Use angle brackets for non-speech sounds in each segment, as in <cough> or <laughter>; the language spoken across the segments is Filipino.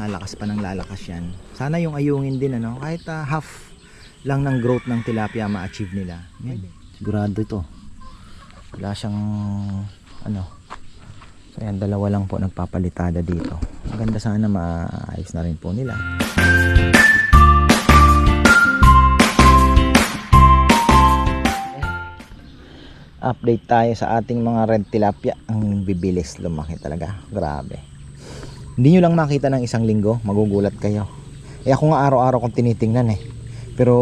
lalakas pa ng lalakas yan. Sana yung ayungin din ano? Kahit ah, half lang ng growth ng tilapia ma-achieve nila. Yan. Sigurado ito. Wala siyang ano. So yan dalawa lang po nagpapalitada dito. Maganda sana maayos na rin po nila. Update tayo sa ating mga red tilapia. Ang bibilis lumaki talaga. Grabe hindi nyo lang makita ng isang linggo magugulat kayo. Eh ako nga araw-araw kong tinitingnan eh. Pero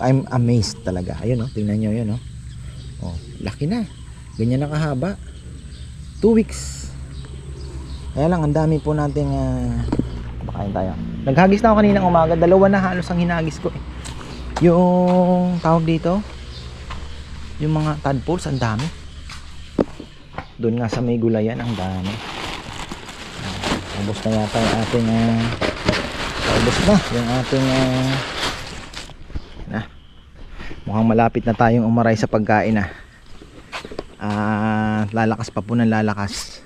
I'm amazed talaga. Ayun oh tingnan nyo yun oh, oh laki na. Ganyan na kahaba. 2 weeks. Kaya lang ang dami po nating uh, kumakain tayo. Naghagis na ako kaninang umaga. Dalawa na halos ang hinagis ko eh. Yung tawag dito? Yung mga tadpoles ang dami. Doon nga sa may gulayan ang dami uh, ubos na yata yung ating uh, ubos na yung ating uh, na. Mukhang malapit na tayong umaray sa pagkain na ah lalakas pa po ng lalakas.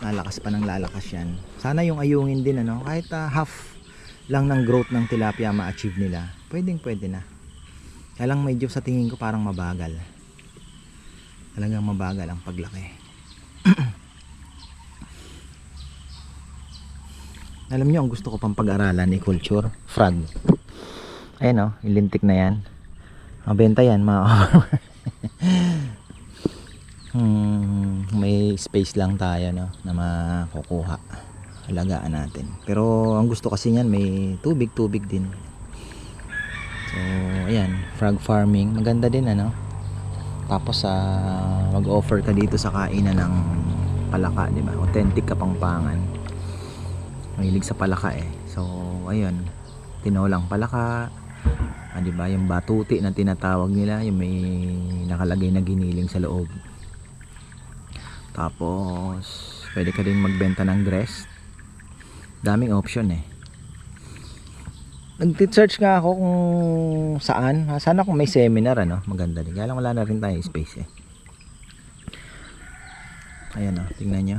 Lalakas pa ng lalakas yan. Sana yung ayungin din ano kahit ah, half lang ng growth ng tilapia ma-achieve nila pwedeng pwede na. Kaya lang medyo sa tingin ko parang mabagal. Talagang mabagal ang paglaki. <clears throat> Alam niyo ang gusto ko pang pag-aralan ni culture, frog. Ayan oh, ilintik na yan. Mabenta yan mga <laughs> hmm, may space lang tayo no na makukuha. Alagaan natin. Pero ang gusto kasi niyan may tubig, tubig din. So, ayan, frog farming. Maganda din ano. Tapos sa mag-offer ka dito sa kainan ng palaka, 'di ba? Authentic kapangpangan. Mahilig sa palaka eh. So, ayun. Tinolang palaka. Ah, 'di ba? Yung batuti na tinatawag nila, yung may nakalagay na giniling sa loob. Tapos, pwede ka din magbenta ng dress. Daming option eh nag-search nga ako kung saan. Sana kung may seminar ano, maganda din. Kaya lang wala na rin tayo space eh. Ayan oh, tingnan nyo.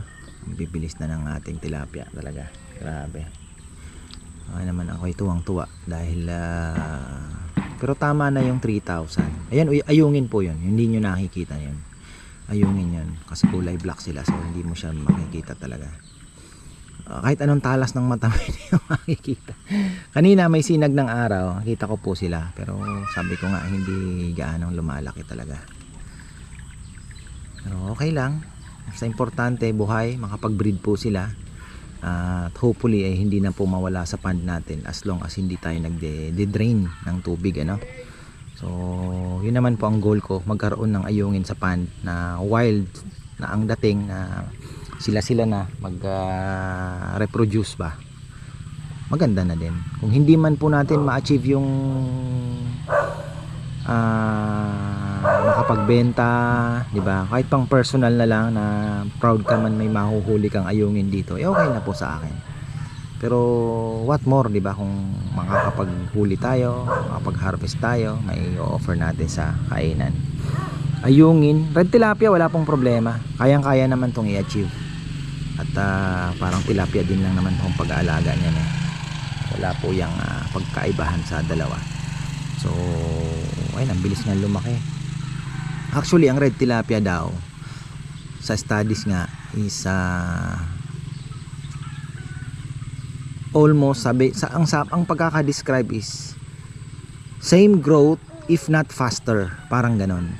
Bibilis na ng ating tilapia talaga. Grabe. Okay naman ako tuwang tuwa dahil ah, pero tama na yung 3,000. Ayan, ayungin po yun. Hindi nyo nakikita yun. Ayungin yun. Kasi kulay black sila so hindi mo siya makikita talaga. Uh, kahit anong talas ng mata <laughs> hindi mo makikita. Kanina may sinag ng araw, nakita ko po sila. Pero sabi ko nga hindi gaanong lumalaki talaga. Pero okay lang. Sa importante buhay, makapag-breed po sila. Uh, hopefully ay hindi na po mawala sa pond natin as long as hindi tayo nagde-drain ng tubig ano. So, yun naman po ang goal ko, magkaroon ng ayungin sa pond na wild na ang dating na sila sila na mag uh, reproduce ba maganda na din kung hindi man po natin ma-achieve yung uh, makapagbenta di ba? Kahit pang personal na lang na proud ka man may mahuhuli kang ayungin dito eh okay na po sa akin. Pero what more di ba kung makakapaghuli tayo makapag-harvest tayo may offer natin sa kainan. Ayungin red tilapia wala pong problema. Kayang kaya naman tong i-achieve. At uh, parang tilapia din lang naman pong pag-aalaga niyan eh wala po yung uh, pagkaibahan sa dalawa. So ayun ang bilis nga lumaki actually ang red tilapia daw sa studies nga is uh, almost sabi sa ang sa ang pagkaka-describe is same growth if not faster. Parang ganon.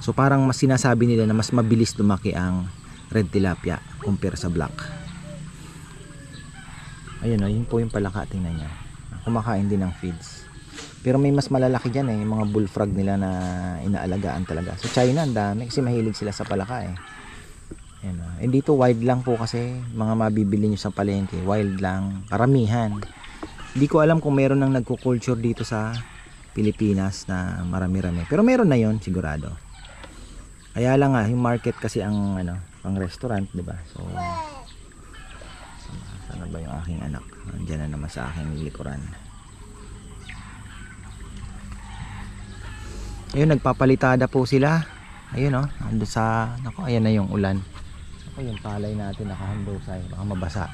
So parang mas sinasabi nila na mas mabilis lumaki ang red tilapia compare sa black. Ayun o yun po yung palaka. Tingnan nyo. Kumakain din ng feeds pero may mas malalaki dyan eh yung mga bullfrog nila na inaalagaan talaga. Sa China ang dami kasi mahilig sila sa palaka eh. Ayan, o. eh dito wild lang po kasi mga mabibili nyo sa palengke wild lang karamihan. Hindi ko alam kung meron nang nagko-culture dito sa Pilipinas na marami-rami. Pero meron na yon sigurado. Kaya lang nga yung market kasi ang ano pang restaurant di ba? So sana ba yung aking anak? Nandiyan na naman sa aking likuran ayun nagpapalitada po sila ayun oh ando sa nako ayan na yung ulan ako yung palay natin nakahando sa baka mabasa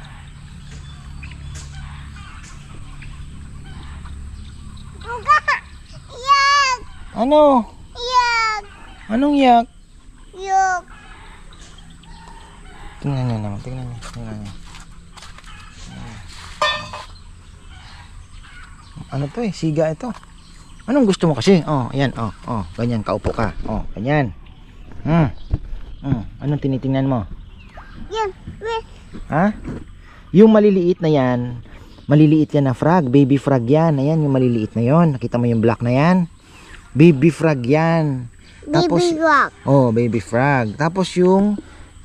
Yak! Ano? Yak! Anong yak? Yak! Tingnan niyo naman, tingnan niyo, tingnan niyo. Ano to eh, siga ito. Anong gusto mo kasi? Oh, ayan, oh, oh, ganyan, kaupo ka. Oh, ganyan. Hmm. Hmm, anong tinitingnan mo? Yan! Ha? Yung maliliit na yan, maliliit yan na frog, baby frog yan. Ayan, yung maliliit na yon. Nakita mo yung black na yan? Baby frog yan. Tapos, Baby rock! oh, baby frog. Tapos yung,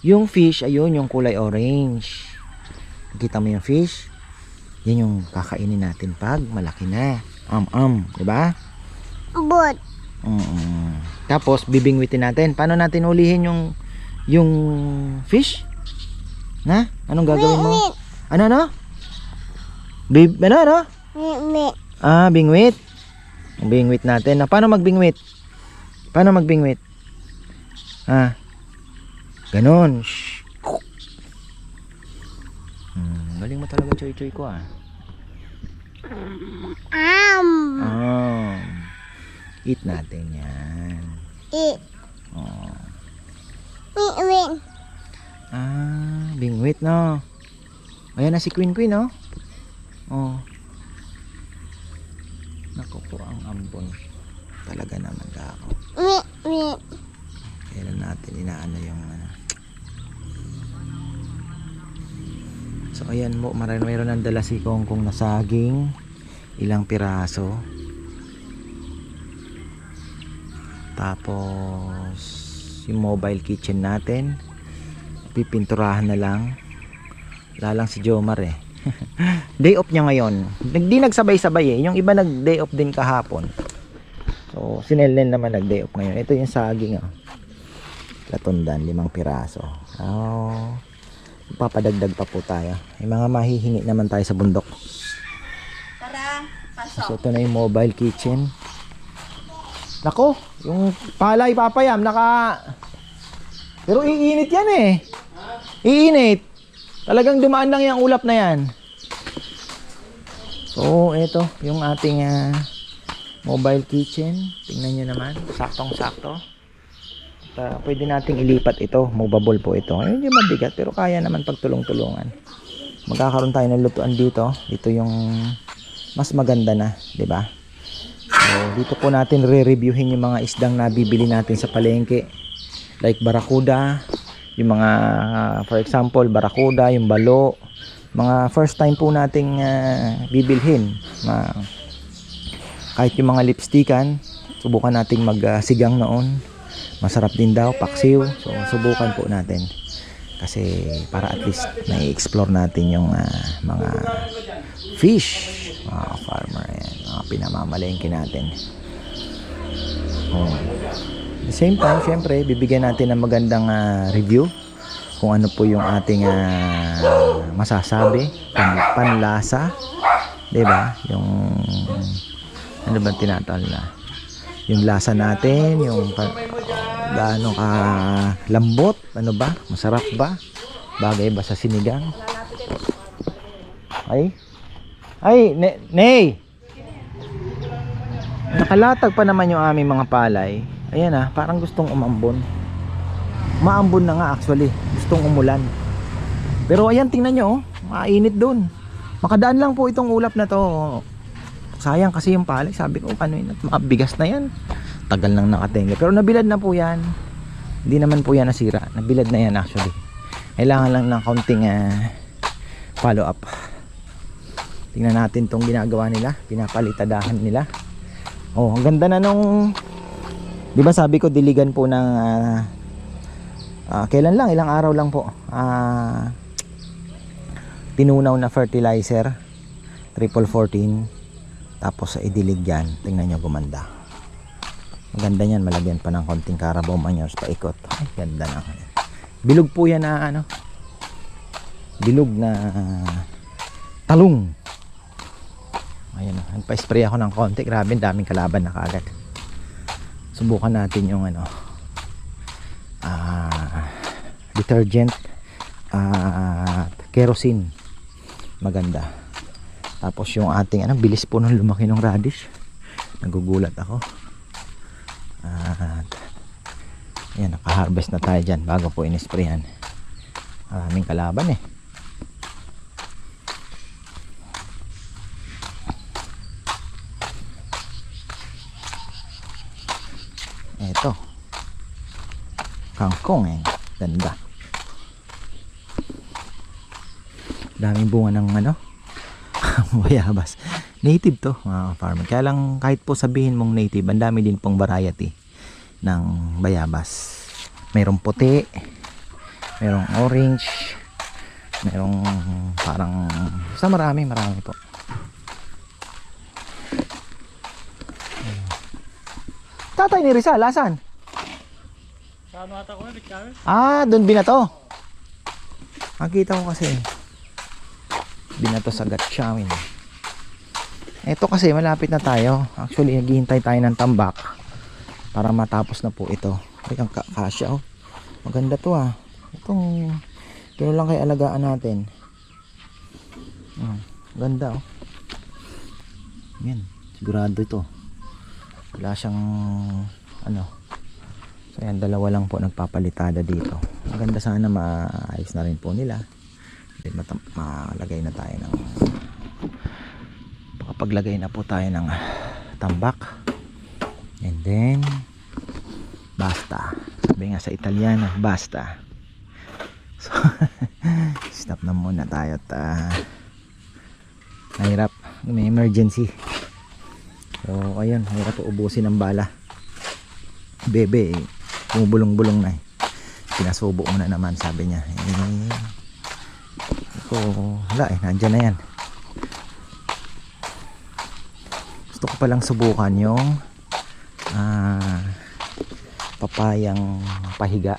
yung fish, ayun, yung kulay orange. Nakita mo yung fish? Yan yung kakainin natin pag malaki na. Um-um, di ba? But, Mm. Tapos bibingwitin natin. Paano natin ulihin yung yung fish? Na? Anong gagawin mo? Ano ano? Bib ano ano? wait, wait. Ah, bingwit. Bingwit natin. Ah, paano magbingwit? Paano magbingwit? Ah. Ganon. Shh. Hmm, galing mo talaga choy-choy ko ah. Um, Oh. Eat natin yan. it. Oh. Wait. Ah, bingwit no. Ayan na si Queen Queen no. Oh. Naku po ang ambon. Talaga naman ako. Wait, wait. Kailan natin inaano yung ano. So ayan mo, mayroon ng dala si Kong Kong na saging. Ilang piraso. Tapos yung mobile kitchen natin. Pipinturahan na lang. Lalang si Jomar eh. <laughs> day off niya ngayon. Hindi nagsabay-sabay eh. Yung iba nag day off din kahapon. So si Nelen naman nag day off ngayon. Ito yung saging oh. Latundan, limang piraso. Oh, papadagdag pa po tayo. May mga mahihingi naman tayo sa bundok. Tara, So ito na yung mobile kitchen. Nako, yung palay papayam naka Pero iinit yan eh. Iinit. Talagang dumaan lang yung ulap na yan. So, ito yung ating ah, mobile kitchen. Tingnan nyo naman, saktong-sakto. Ah, pwede nating ilipat ito. Movable po ito. Ay, hindi mabigat pero kaya naman pagtulong-tulungan. Magkakaroon tayo ng lutuan dito. Dito yung mas maganda na, 'di ba? So, dito po natin re-reviewin yung mga isdang nabibili natin sa palengke. Like barakuda, yung mga for example, barakuda, yung balo, mga first time po nating ah, bibilhin. Ma kahit yung mga lipstickan, subukan nating magsigang noon. Masarap din daw, paksiw. So, subukan po natin. Kasi para at least na-explore natin yung ah, mga fish mga farmer yan mga pinamamalengke natin. Oh. at the same time syempre bibigyan natin ng magandang ah, review kung ano po yung ating ah, masasabi pan panlasa di ba? Yung ano ba tinatawag na yung lasa natin yung pa, gaano ka lambot ano ba? Masarap ba? Bagay ba sa sinigang? Ay. Ay, ne Nay! Nakalatag pa naman yung aming mga palay. Ayan ah, parang gustong umambon. Maambon na nga actually. Gustong umulan. Pero ayan, tingnan nyo oh. Mainit dun. Makadaan lang po itong ulap na to. Sayang kasi yung palay. Sabi ko, ano yun? Mabigas na yan. Tagal nang nakatenga. Pero nabilad na po yan. Hindi naman po yan nasira. Nabilad na yan actually. Kailangan lang ng kaunting ah, follow up. Tingnan natin tong ginagawa nila. Pinapalitadahan nila. Oh, ang ganda na nung 'Di ba sabi ko diligan po ng ah, ah, kailan lang? Ilang araw lang po. Ah tinunaw na fertilizer triple 14 tapos idilig yan tingnan nyo gumanda. Maganda yan malagyan pa ng konting carabao manures paikot. Ay ganda na. Bilog po yan na ano bilog na talong Ayan, nagpa-spray ako ng konti. Grabe, daming kalaban na kaagad. Subukan natin yung ano, ah, detergent at kerosene. Maganda. Tapos yung ating, ano, bilis po nung lumaki ng radish. Nagugulat ako. Ayan, naka-harvest na tayo dyan bago po in-sprayan. Maraming kalaban eh. Kangkong eh. Ganda. Daming bunga ng ano. <laughs> Bayabas. Native to mga farmer. Kaya lang kahit po sabihin mong native, ang dami din pong variety ng bayabas. Merong puti, merong orange, merong parang sa marami, marami po. Tatay ni Rizal, asan? Saan ata ko Victor? Ah, doon binato. Nakita ko kasi. Binato sa Gatchawin. Ito kasi malapit na tayo. Actually, naghihintay tayo ng tambak para matapos na po ito. Ay, ang ka- kasya oh. Maganda to ah. Itong ito lang kay alagaan natin. Hmm, ganda oh. Yan, sigurado ito. Wala siyang ano, So yan, dalawa lang po nagpapalitada dito. Maganda sana maayos na rin po nila. Then malagay na tayo ng makapaglagay na po tayo ng tambak. And then basta. Sabi nga sa Italiano, basta. So <laughs> stop na muna tayo at ah, nahirap. May emergency. So ayun, hirap po ubusin ng bala bebe eh, bumubulong-bulong na eh. Pinasubo mo na naman sabi niya. Eh, ko, wala eh, nandyan na yan. Gusto ko palang subukan yung ah, papayang pahiga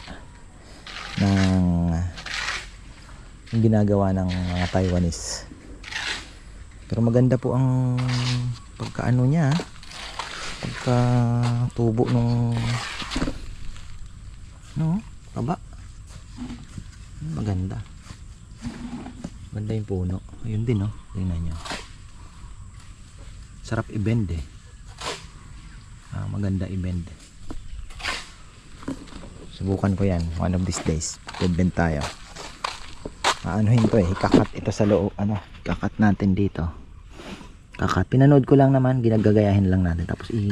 ng yung ginagawa ng mga Taiwanese. Pero maganda po ang pagkaano niya ah pagka tubo nung no? Taba maganda. Maganda yung puno. Ayun din no tingnan nyo. Sarap i-bend eh. Ah, maganda i-bend. Subukan ko yan one of these days. I-bend tayo. Aanuhin to eh. Ikakat ito sa loob. Ano kakat natin dito. Kakat pinanood ko lang naman. Ginagagayahin lang natin. Tapos i,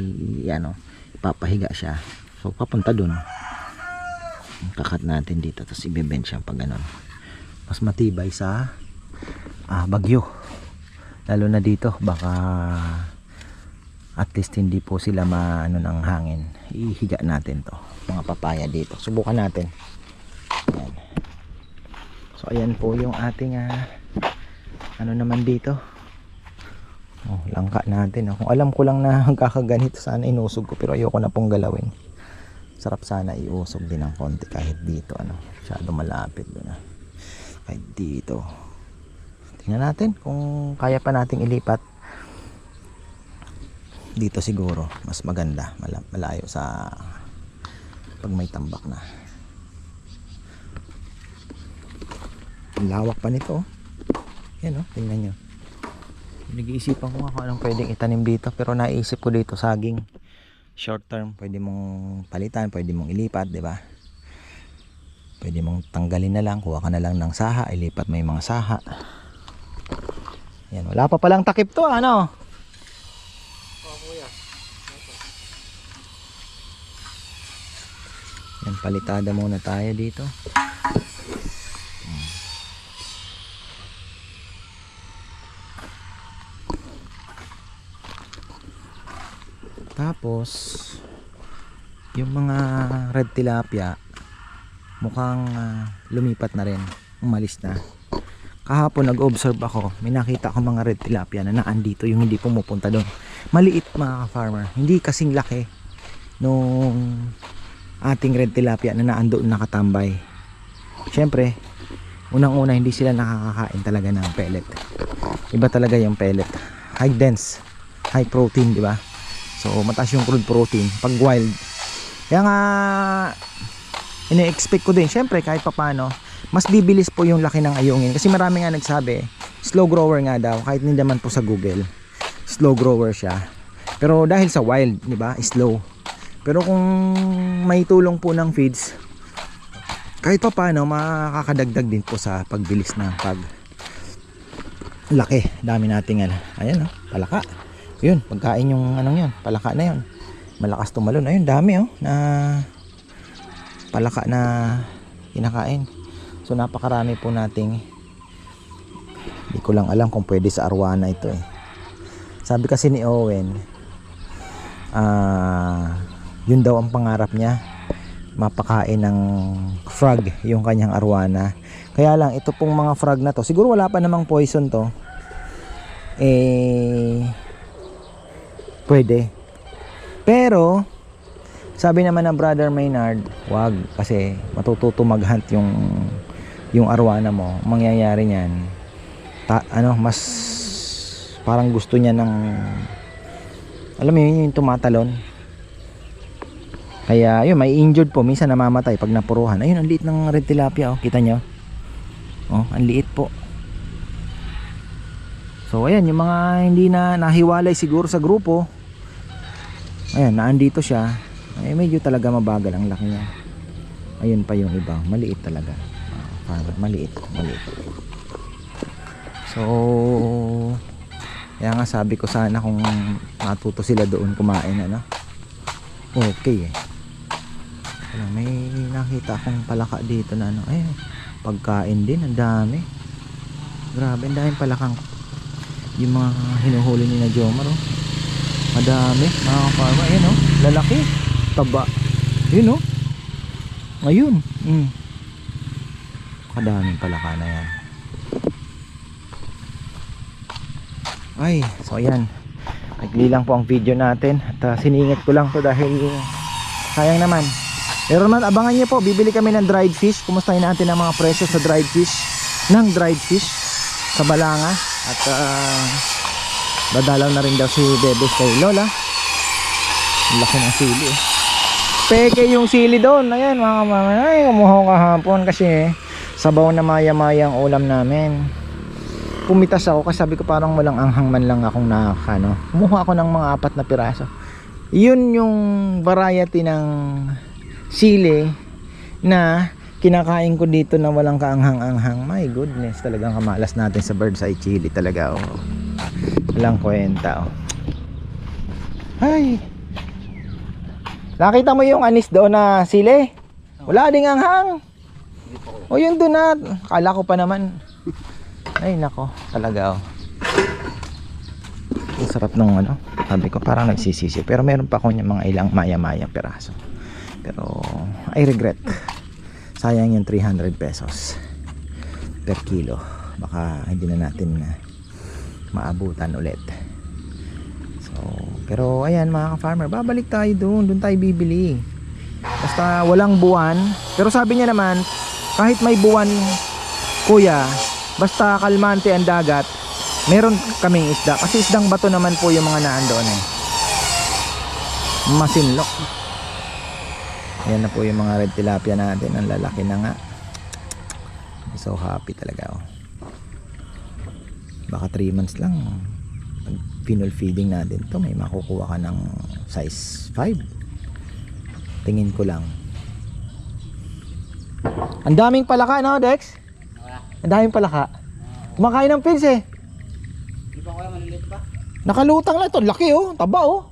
i ano ipapahiga siya. So papunta dun kakat natin dito tapos ibebend siya pag ganun mas matibay sa ah, bagyo lalo na dito baka at least hindi po sila maano ng hangin ihiga natin to mga papaya dito subukan natin ayan. so ayan po yung ating ah, ano naman dito Oh, langka natin. oh. Kung alam ko lang na <laughs> kakaganito sana inusog ko pero ayoko na pong galawin. Sarap sana iusog din ng konti kahit dito ano. Masyado malapit doon ah. Kahit dito. Tingnan natin kung kaya pa nating ilipat. Dito siguro mas maganda, Mala- malayo sa pag may tambak na. Ang lawak pa nito. oh. Yan oh, tingnan nyo. Nag-iisipan ko nga kung anong pwedeng itanim dito pero naisip ko dito saging short term. Pwede mong palitan pwede mong ilipat di ba? Pwede mong tanggalin na lang kuha ka na lang ng saha ilipat yung mga saha. Yan wala pa palang takip to ano? Yan palitada muna tayo dito Tapos, yung mga red tilapia, mukhang ah, lumipat na rin. Umalis na. Kahapon nag-observe ako, may nakita ko mga red tilapia na naandito yung hindi pumupunta doon. Maliit mga farmer hindi kasing laki nung ating red tilapia na naandoon nakatambay. Siyempre, unang-una hindi sila nakakakain talaga ng pellet. Iba talaga yung pellet. High dense, high protein, di ba? So, mataas yung crude protein pag wild. Kaya nga, ine-expect ko din, syempre kahit papano, mas bibilis po yung laki ng ayungin. Kasi marami nga nagsabi, slow grower nga daw, kahit hindi naman po sa Google. Slow grower siya. Pero dahil sa wild, di ba, slow. Pero kung may tulong po ng feeds, kahit pa paano, makakadagdag din po sa pagbilis ng pag laki. Dami nating ano. Ayan oh, palaka. Yun, pagkain yung anong yun, palaka na yun. Malakas tumalon. Ayun, dami oh, na palaka na kinakain. So napakarami po nating hindi ko lang alam kung pwede sa arwana ito eh. Sabi kasi ni Owen, ah, yun daw ang pangarap niya, mapakain ng frog yung kanyang arwana. Kaya lang, ito pong mga frog na to, siguro wala pa namang poison to, eh, pwede. Pero, sabi naman ng brother Maynard, wag kasi matututo mag-hunt yung yung arwana mo. Mangyayari niyan, ta, ano, mas parang gusto niya ng alam mo yun, yung tumatalon. Kaya yun, may injured po, minsan namamatay pag napuruhan. Ayun, ang liit ng red tilapia, oh. Kita nyo? Oh, ang liit po. So, ayan, yung mga hindi na nahiwalay siguro sa grupo. Ayan, naandito siya. Ay, medyo talaga mabagal ang laki niya. Ayun pa yung iba, maliit talaga. Ah, maliit, maliit. So, kaya nga sabi ko sana kung matuto sila doon kumain ano. Okay eh. May nakita akong palaka dito na ano. Ay, pagkain din, ang dami. Grabe, ang daming palakang. Yung mga hinuhuli ni na Jomar oh. Madami, mga farma. Ayan oh, lalaki. Taba. Yun oh. Ayun. Mm. Kadaming palaka na yan. Ay, so ayan. Nagli lang po ang video natin at uh, siningit ko lang to dahil sayang naman. Pero naman abangan niyo po, bibili kami ng dried fish. Kumustahin natin ang mga presyo sa dried fish ng dried fish sa Balanga at uh, dadalaw na rin daw si Bebes kay Lola. Ang laki ng sili. Peke yung sili doon. Ayan mga mama. Ay, kumuha kahapon kasi sabaw na maya-maya ang ulam namin pumitas ako kasi sabi ko parang walang anghang man lang akong nakakano. Kumuha ako ng mga apat na piraso. Yun yung variety ng sili na kinakain ko dito na walang kaanghang-anghang. My goodness, talagang kamalas natin sa bird's eye chili talaga. Oh. Walang kwenta. Oh. Ay. Nakita mo yung anis doon na sili? Wala ding anghang. O yun doon na. Kala ko pa naman. Ay nako, talaga oh. Ang sarap nung ano. Sabi ko parang nagsisisi. Pero meron pa ako niya mga ilang maya-maya peraso. Pero I regret. Sayang yung 300 pesos per kilo. Baka hindi na natin na maabutan ulit. So, pero ayan mga ka-farmer, babalik tayo doon. Doon tayo bibili. Basta walang buwan. Pero sabi niya naman, kahit may buwan, kuya, basta kalmante ang dagat meron kaming isda kasi isdang bato naman po yung mga naandoon eh masinlok ayan na po yung mga red tilapia natin ang lalaki na nga so happy talaga oh. baka 3 months lang pag pinol feeding natin to may makukuha ka ng size 5 tingin ko lang ang daming palaka no Dex? Ang daming palaka. Kumakain ng pins eh. Di ba kaya maliliit pa? Nakalutang lang ito. Laki oh. Taba oh.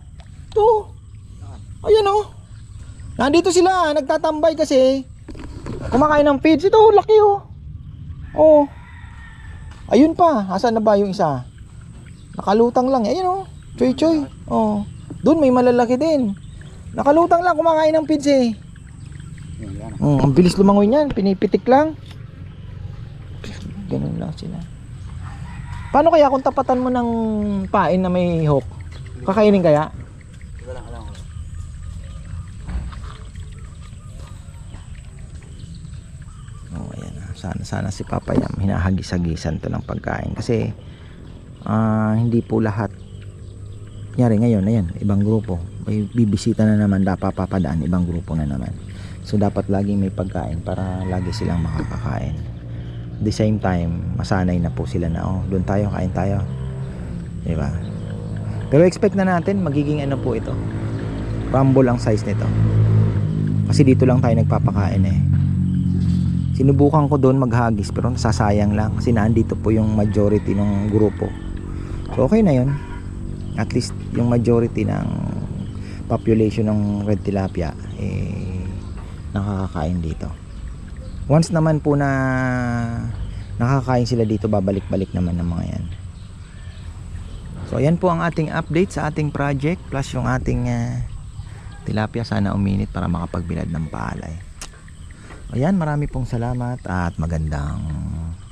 Ito. Ayan oh. Nandito sila. Nagtatambay kasi. Kumakain ng feeds. Ito. Laki oh. Oh. Ayun pa. Asan na ba yung isa? Nakalutang lang. Ayan oh. Choy choy. Oh. Doon may malalaki din. Nakalutang lang. Kumakain ng feeds eh. Mm, ang bilis lumangoy niyan. Pinipitik lang. Ganun lang sila. Paano kaya kung tapatan mo ng pain na may hook? Kakainin kaya? Di ba lang alam ko. Oh, ayan na. Sana, sana si Papa Yam hinahagis-hagisan to ng pagkain. Kasi ah, hindi po lahat Nyari ngayon, ayan, ibang grupo. May bibisita na naman, dapat papadaan, ibang grupo na naman. So, dapat laging may pagkain para lagi silang makakakain. At the same time, masanay na po sila na, oh, doon tayo, kain tayo. Diba? Pero expect na natin, magiging ano po ito. rumble ang size nito kasi dito lang tayo nagpapakain eh sinubukan ko doon maghagis pero nasasayang lang kasi naandito po yung majority ng grupo. So okay na yun. At least yung majority ng population ng red tilapia eh nakakakain dito. Once naman po na nakakain sila dito babalik-balik naman ng mga yan. So ayan po ang ating update sa ating project plus yung ating ah, tilapia. Sana uminit para makapagbilad ng palay ayan marami pong salamat at magandang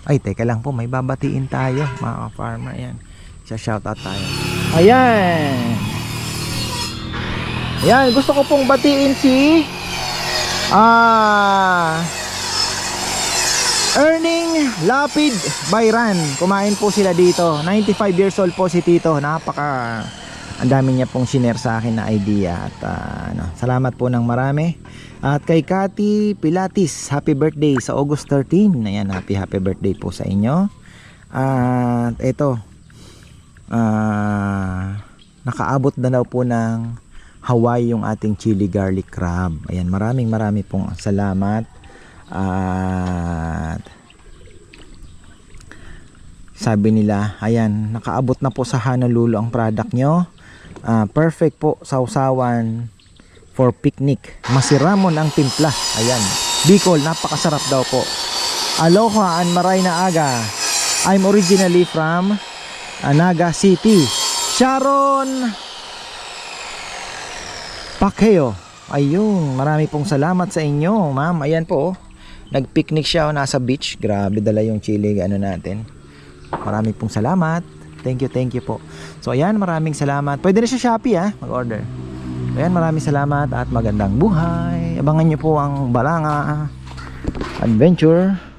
ay teka lang po may babatiin tayo mga farmer ayan sa shoutout tayo ayan ayan gusto ko pong batiin si ah Earning Lapid Bayran. Kumain po sila dito. 95 years old po si Tito. Napaka ang dami niya pong share sa akin na idea at ah, ano, salamat po ng marami. At kay Kati Pilatis, happy birthday sa August 13. Ayan, happy happy birthday po sa inyo. At ito ah nakaabot na daw po ng Hawaii yung ating chili garlic crab. Ayan, maraming maraming pong salamat. At sabi nila, ayan, nakaabot na po sa Honolulu ang product nyo. Ah, perfect po sa usawan for picnic. Masiramon ang timpla. Ayan. Bicol, napakasarap daw po. Aloha and maray na aga. I'm originally from Naga City. Sharon Pacquiao. Ayun, marami pong salamat sa inyo, ma'am. Ayan po. oh. Nag-picnic siya oh, nasa beach. Grabe dala yung chili ano natin. Marami pong salamat. Thank you, thank you po. So ayan, maraming salamat. Pwede na siya Shopee ah, mag-order. Ayan, maraming salamat at magandang buhay. Abangan niyo po ang Balanga Adventure